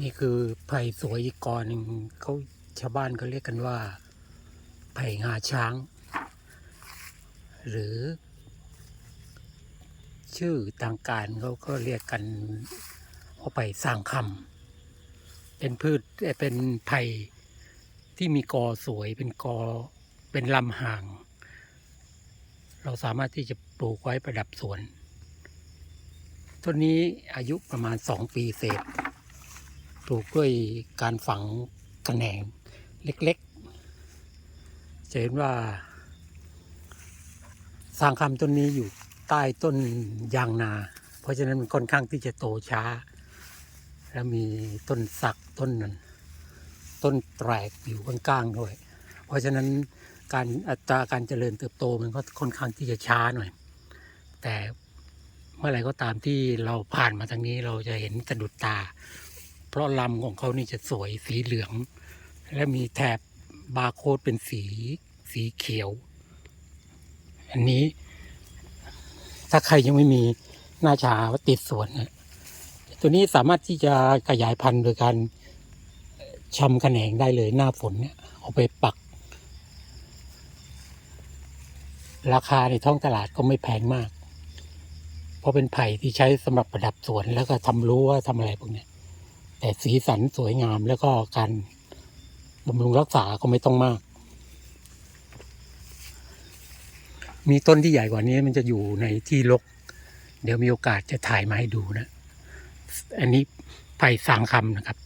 นี่คือไผ่สวยอีกกอหนึ่งเขาชาวบ้านเขาเรียกกันว่า ไผ่งาช้าง หรือ ชื่อทางการเขาก็เรียกกันว่าไผ่สร้างคำเป็นพืชเอ่เป็นไผ่ที่มีกอสวยเป็นกอเป็นลำห่าง เราสามารถที่จะปลูกไว้ประดับสวนต้นนี้อายุประมาณสองปีเศษ ลูกด้วยการฝังกระแหนงเล็กๆ จะเห็นว่า สร้างคำต้นนี้อยู่ใต้ต้นยางนา เพราะฉะนั้นมันค่อนข้างที่จะโตช้า แล้วมีต้นสักต้นนั้นต้นแตรกอยู่ข้างๆด้วย เพราะฉะนั้นการอัตราการเจริญเติบโตมันก็ค่อนข้างที่จะช้าหน่อย แต่เมื่อไรก็ตามที่เราผ่านมาทางนี้เราจะเห็นสะดุดตา เพราะลำของเขานี่จะสวยสีเหลือง และมีแถบบาร์โค้ดเป็นสีสีเขียว อันนี้ถ้าใครยังไม่มีหน้าชาวติดสวนนะตัวนี้สามารถที่จะขยายพันธุ์โดยการชำแขนงได้เลยหน้าฝนเนี่ยเอาไปปัก ราคาในท้องตลาดก็ไม่แพงมาก เพราะเป็นไผ่ที่ใช้สำหรับประดับสวนแล้วก็ทำรั้วทำอะไรพวกนี้ แต่สีสันสวยงามแล้วก็การบำรุงรักษาก็ไม่ต้องมาก มีต้นที่ใหญ่กว่านี้มันจะอยู่ในที่รก เดี๋ยวมีโอกาสจะถ่ายมาให้ดูนะ อันนี้ไผ่สางคำนะครับ